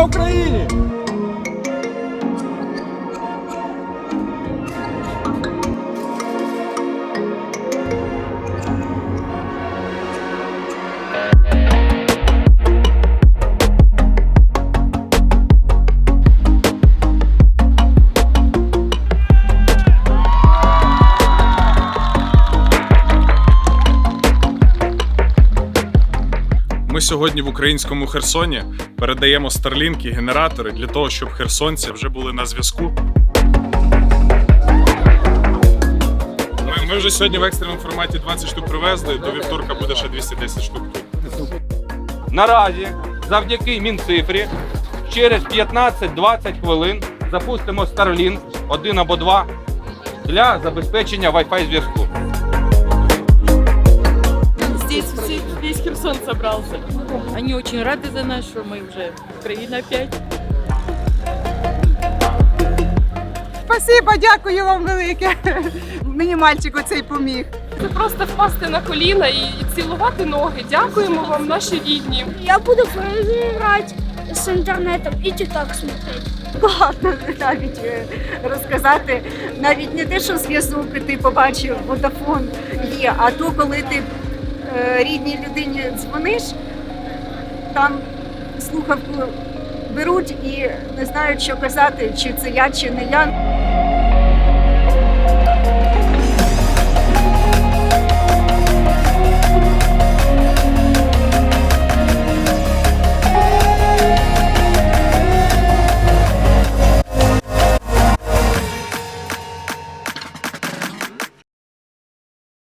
Слава Україні! Ми сьогодні в українському Херсоні передаємо старлінки, генератори для того, щоб херсонці вже були на зв'язку. Ми, ми вже сьогодні в екстреному форматі 20 штук привезли. До вівторка буде ще 210 штук. Наразі, завдяки Мінцифрі, через 15-20 хвилин запустимо Starlink один або два для забезпечення Wi-Fi зв'язку. Весь Херсон собрался. Они очень рады за нас, что мы уже Украина опять. Спасибо, дякую вам велике. Мені мальчик оцей поміг. Це просто впасти на коліна і, і цілувати ноги. Дякуємо вам, наші рідні. Я буду грати з інтернетом і тікток смотреть. Багато навіть е, розказати. Навіть не те, що зв'язок ти побачив, водафон є, а то, коли ти рідній людині дзвониш, там слухавку беруть і не знають, що казати, чи це я, чи не я.